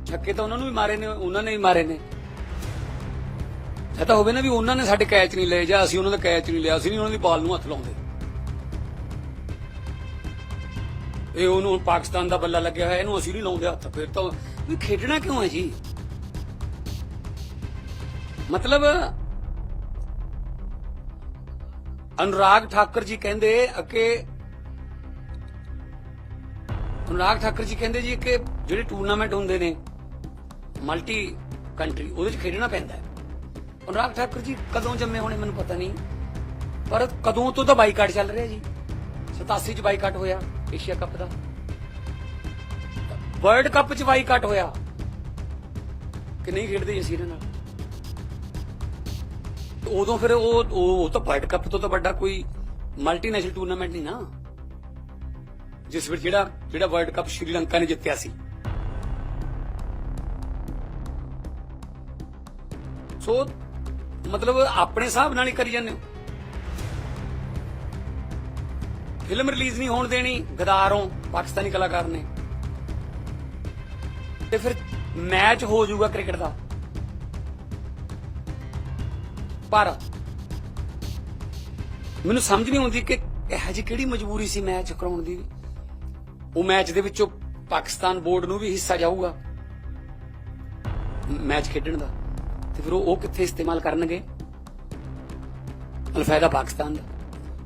ਛੱਕੇ ਤਾਂ ਉਹਨਾਂ ਨੂੰ ਵੀ ਮਾਰੇ ਨੇ, ਉਹਨਾਂ ਨੇ ਵੀ ਮਾਰੇ ਨੇ। ਇਹ ਤਾਂ ਹੋਵੇ ਨਾ ਵੀ ਉਹਨਾਂ ਨੇ ਸਾਡੇ ਕੈਚ ਨਹੀਂ ਲਏ ਜਾਂ ਅਸੀਂ ਉਹਨਾਂ ਦਾ ਕੈਚ ਨਹੀਂ ਲਿਆ, ਅਸੀਂ ਨਹੀਂ ਉਹਨਾਂ ਦੀ ਬਾਲ ਨੂੰ ਹੱਥ ਲਾਉਂਦੇ। ਇਹ ਉਹਨੂੰ ਹੁਣ ਪਾਕਿਸਤਾਨ ਦਾ ਬੱਲਾ ਲੱਗਿਆ ਹੋਇਆ, ਇਹਨੂੰ ਅਸੀਂ ਨਹੀਂ ਲਾਉਂਦੇ ਹੱਥ। ਫਿਰ ਤਾਂ ਵੀ ਖੇਡਣਾ ਕਿਉਂ ਹੈ ਜੀ? ਮਤਲਬ ਅਨੁਰਾਗ ਠਾਕਰ ਜੀ ਕਹਿੰਦੇ ਕਿ ਅਨੁਰਾਗ ਠਾਕਰ ਜੀ ਕਹਿੰਦੇ ਜੀ ਕਿ ਜਿਹੜੇ ਟੂਰਨਾਮੈਂਟ ਹੁੰਦੇ ਨੇ, ਮਲਟੀ ਕੰਟਰੀ, ਉਹਦੇ ਚ ਖੇਡਣਾ ਪੈਂਦਾ ਹੈ। ਅਨੁਰਾਗ ਠਾਕੁਰ ਜੀ ਕਦੋਂ ਜੰਮੇ ਹੋਣੇ ਮੈਨੂੰ ਪਤਾ ਨਹੀਂ, ਪਰ ਕਦੋਂ ਤੋਂ ਤਾਂ ਬਾਈਕਾਟ ਚੱਲ ਰਿਹਾ ਜੀ। 87 ਚ ਬਾਈਕਾਟ ਹੋਇਆ, ਏਸ਼ੀਆ ਕੱਪ ਦਾ। ਵਰਲਡ ਕੱਪ ਚ ਬਾਈਕਾਟ ਹੋਇਆ। ਕਿ ਨਹੀਂ ਖੇਡਦੇ ਅਸੀਂ ਇਹਨਾਂ ਨਾਲ? ਉਦੋਂ ਫਿਰ ਉਹ ਉਹ ਉਹ ਤਾਂ ਵਰਲਡ ਕੱਪ ਤੋਂ ਤਾਂ ਵੱਡਾ ਕੋਈ ਮਲਟੀਨੈਸ਼ਨਲ ਟੂਰਨਾਮੈਂਟ ਨਹੀਂ ਨਾ। ਜਿਸ ਵਿੱਚ ਜਿਹੜਾ ਜਿਹੜਾ ਵਰਲਡ ਕੱਪ ਸ਼੍ਰੀਲੰਕਾ ਨੇ ਜਿੱਤਿਆ ਸੀ। ਸੋ ਮਤਲਬ ਆਪਣੇ ਹਿਸਾਬ ਨਾਲ ਹੀ ਕਰੀ ਜਾਂਦੇ ਹੋ। ਫਿਲਮ ਰਿਲੀਜ਼ ਨਹੀਂ ਹੋਣ ਦੇਣੀ, ਗਦਾਰੋਂ ਪਾਕਿਸਤਾਨੀ ਕਲਾਕਾਰ ਨੇ। ਤੇ ਫਿਰ ਮੈਚ ਹੋ ਜਾਊਗਾ ਕ੍ਰਿਕਟ ਦਾ। ਪਰ ਮੈਨੂੰ ਸਮਝ ਨਹੀਂ ਆਉਂਦੀ ਕਿ ਇਹ ਜੀ ਕਿਹੜੀ ਮਜਬੂਰੀ ਸੀ ਮੈਚ ਕਰਾਉਣ ਦੀ। ਉਹ ਮੈਚ ਦੇ ਵਿੱਚੋਂ ਪਾਕਿਸਤਾਨ ਬੋਰਡ ਨੂੰ ਵੀ ਹਿੱਸਾ ਜਾਊਗਾ ਮੈਚ ਖੇਡਣ ਦਾ। ਤੇ ਫਿਰ ਉਹ ਕਿੱਥੇ ਇਸਤੇਮਾਲ ਕਰਨਗੇ? ਅਲਫਾਇਦਾ ਪਾਕਿਸਤਾਨ ਦਾ।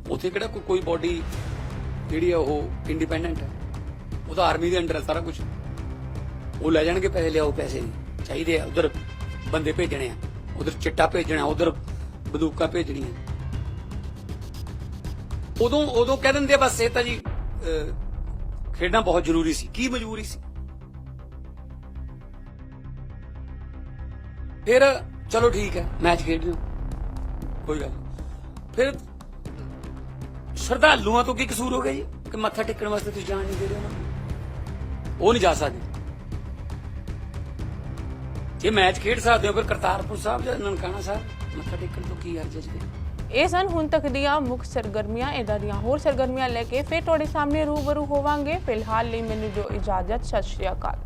ਉੱਥੇ ਕਿਹੜਾ ਕੋਈ ਕੋਈ ਬੋਡੀ ਜਿਹੜੀ ਆ ਉਹ ਇੰਡੀਪੈਂਡੈਂਟ ਹੈ। ਉਹਦਾ ਆਰਮੀ ਦੇ ਅੰਡਰ ਹੈ ਸਾਰਾ ਕੁਝ ਉਹ ਲੈ ਜਾਣਗੇ ਪੈਸੇ, ਲਿਆਓ ਪੈਸੇ। ਚਾਹੀਦੇ ਆ। ਉਧਰ ਬੰਦੇ ਭੇਜਣੇ ਆ। ਉਧਰ ਚਿੱਟਾ ਭੇਜਣਾ, ਉਧਰ ਬੰਦੂਕਾਂ ਭੇਜਣੀਆਂ। ਉਦੋਂ ਉਦੋਂ ਕਹਿ ਦਿੰਦੇ ਬਸ ਇਹ ਤਾਂ ਜੀ ਖੇਡਣਾ ਬਹੁਤ ਜ਼ਰੂਰੀ ਸੀ। ਕੀ ਮਜਬੂਰੀ ਸੀ? ਫਿਰ, ਚਲੋ ਠੀਕ ਹੈ, ਮੈਚ ਖੇਡ ਲਿਓ ਕੋਈ ਗੱਲ ਨਹੀਂ। ਫਿਰ ਸ਼ਰਧਾਲੂਆਂ ਤੋਂ ਕੀ ਕਸੂਰ ਹੋ ਗਿਆ ਜੀ? ਕਿ ਮੱਥਾ ਟੇਕਣ ਵਾਸਤੇ ਤੁਸੀਂ ਜਾਣ ਨਹੀਂ ਦੇ ਰਹੇ ਉਹਨਾਂ ਉਹ ਨਹੀਂ ਜਾ ਸਕਦੇ। ਜੇ ਮੈਚ ਖੇਡ ਸਕਦੇ ਹੋ, ਫਿਰ ਕਰਤਾਰਪੁਰ ਸਾਹਿਬ ਜਾਂ ਨਨਕਾਣਾ ਸਾਹਿਬ, ਮੱਥਾ ਟੇਕਣ ਤੋਂ ਕੀ ਹਰਜ ਹੈ ਇਹ ਸਨ ਹੁਣ ਤੱਕ ਦੀਆਂ ਮੁੱਖ ਸਰਗਰਮੀਆਂ ਇਦਾਂ ਦੀਆਂ ਹੋਰ ਸਰਗਰਮੀਆਂ ਲੈ ਕੇ ਫਿਰ ਤੁਹਾਡੇ ਸਾਹਮਣੇ ਰੂਬਰੂ ਹੋਵਾਂਗੇ। ਫਿਲਹਾਲ ਲਈ ਮੈਨੂੰ ਜੋ ਇਜਾਜ਼ਤ, ਸਤਿ ਸ਼੍ਰੀ ਅਕਾਲ।